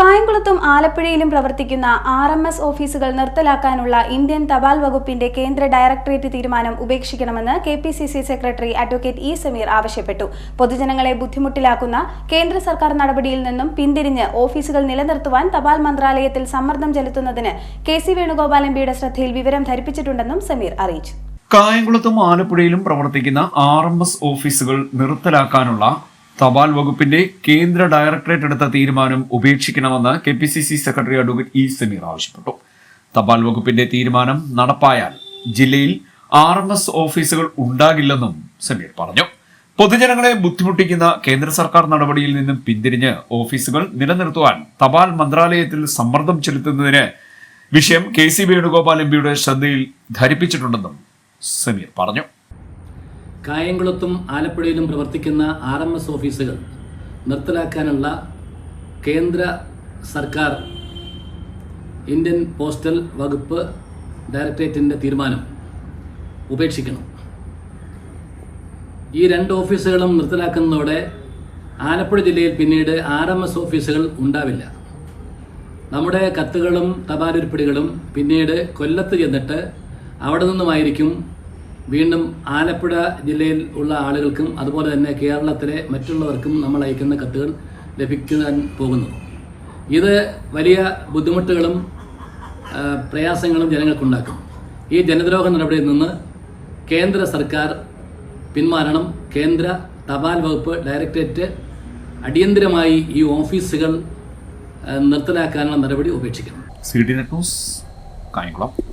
കായംകുളത്തും ആലപ്പുഴയിലും പ്രവർത്തിക്കുന്ന R M S ഓഫീസുകൾ നിർത്തലാക്കാനുള്ള ഇന്ത്യൻ തപാൽ വകുപ്പിന്റെ കേന്ദ്ര ഡയറക്ടറേറ്റ് തീരുമാനം ഉപേക്ഷിക്കണമെന്ന് K P C C secretary advocate E Sameer ആവശ്യപ്പെട്ടു. പൊതുജനങ്ങളെ ബുദ്ധിമുട്ടിലാക്കുന്ന കേന്ദ്ര സർക്കാർ നടപടിയിൽ നിന്നും പിന്തിരിഞ്ഞ് ഓഫീസുകൾ നിലനിർത്തുവാൻ തപാൽ മന്ത്രാലയത്തിൽ സമ്മർദ്ദം ചെലുത്തുന്നതിന് കെ സി വേണുഗോപാൽ എംപിയുടെ ശ്രദ്ധയിൽ വിവരം ധരിപ്പിച്ചിട്ടുണ്ടെന്നും സമീർ അറിയിച്ചു. കായംകുളത്തും ആലപ്പുഴയിലും പ്രവർത്തിക്കുന്ന ആർ എം എസ് ഓഫീസുകൾ നിർത്തലാക്കാനുള്ള തപാൽ വകുപ്പിന്റെ കേന്ദ്ര ഡയറക്ടറേറ്റ് എടുത്ത തീരുമാനം ഉപേക്ഷിക്കണമെന്ന് K P C C secretary advocate E Sameer ആവശ്യപ്പെട്ടു. തപാൽ വകുപ്പിന്റെ തീരുമാനം നടപ്പായാൽ ജില്ലയിൽ ആർ എം എസ് ഓഫീസുകൾ ഉണ്ടാകില്ലെന്നും സമീർ പറഞ്ഞു. പൊതുജനങ്ങളെ ബുദ്ധിമുട്ടിക്കുന്ന കേന്ദ്ര സർക്കാർ നടപടിയിൽ നിന്നും പിന്തിരിഞ്ഞ് ഓഫീസുകൾ നിലനിർത്തുവാൻ തപാൽ മന്ത്രാലയത്തിൽ സമ്മർദ്ദം ചെലുത്തുന്നതിന് വിഷയം കെ സി വേണുഗോപാൽ എം പിയുടെ ശ്രദ്ധയിൽ ധരിപ്പിച്ചിട്ടുണ്ടെന്നും സമീർ പറഞ്ഞു. കായംകുളത്തും ആലപ്പുഴയിലും പ്രവർത്തിക്കുന്ന ആർ എം എസ് ഓഫീസുകൾ നിർത്തലാക്കാനുള്ള കേന്ദ്ര സർക്കാർ ഇന്ത്യൻ പോസ്റ്റൽ വകുപ്പ് ഡയറക്ടറേറ്റിന്റെ തീരുമാനം ഉപേക്ഷിക്കണം. ഈ രണ്ട് ഓഫീസുകളും നിർത്തലാക്കുന്നതോടെ ആലപ്പുഴ ജില്ലയിൽ പിന്നീട് ആർ എം എസ് ഓഫീസുകൾ ഉണ്ടാവില്ല. നമ്മുടെ കത്തുകളും തപാലുരുപ്പിടികളും പിന്നീട് കൊല്ലത്ത് ചെന്നിട്ട് അവിടെ നിന്നുമായിരിക്കും വീണ്ടും ആലപ്പുഴ ജില്ലയിൽ ഉള്ള ആളുകൾക്കും അതുപോലെ തന്നെ കേരളത്തിലെ മറ്റുള്ളവർക്കും നമ്മൾ അയക്കുന്ന കത്തുകൾ ലഭിക്കാൻ പോകുന്നു. ഇത് വലിയ ബുദ്ധിമുട്ടുകളും പ്രയാസങ്ങളും ജനങ്ങൾക്കുണ്ടാക്കും. ഈ ജനദ്രോഹ നടപടിയിൽ നിന്ന് കേന്ദ്ര സർക്കാർ പിന്മാറണം കേന്ദ്ര തപാൽ വകുപ്പ് ഡയറക്ടറേറ്റ് അടിയന്തിരമായി ഈ ഓഫീസുകൾ നിർത്തലാക്കാനുള്ള നടപടി ഉപേക്ഷിക്കണം C D net news Kayamkulam